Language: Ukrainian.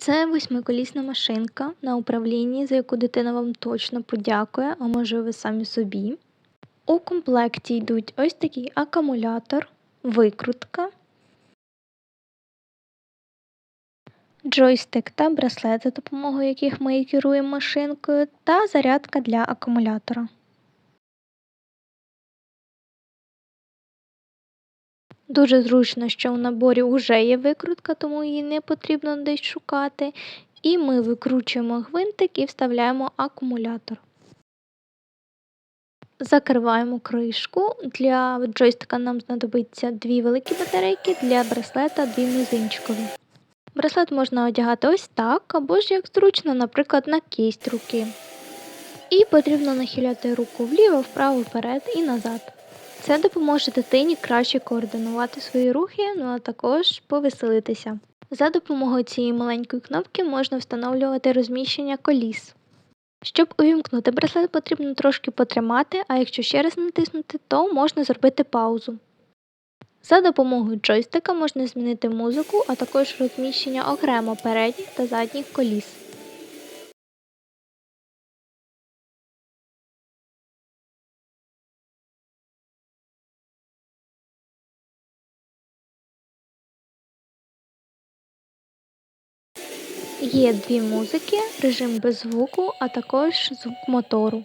Це восьмиколісна машинка на управлінні, за яку дитина вам точно подякує, а може ви самі собі. У комплекті йдуть ось такий акумулятор, викрутка, джойстик та браслет, за допомогою яких ми керуємо машинкою, та зарядка для акумулятора. Дуже зручно, що в наборі вже є викрутка, тому її не потрібно десь шукати. І ми викручуємо гвинтик і вставляємо акумулятор. Закриваємо кришку. Для джойстика нам знадобиться дві великі батарейки, для браслета дві мізинчикові. Браслет можна одягати ось так, або ж як зручно, наприклад, на кість руки. І потрібно нахиляти руку вліво, вправо, вперед і назад. Це допоможе дитині краще координувати свої рухи, ну а також повеселитися. За допомогою цієї маленької кнопки можна встановлювати розміщення коліс. Щоб увімкнути браслет, потрібно трошки потримати, а якщо ще раз натиснути, то можна зробити паузу. За допомогою джойстика можна змінити музику, а також розміщення окремо передніх та задніх коліс. Є дві музики, режим без звуку, а також звук мотору.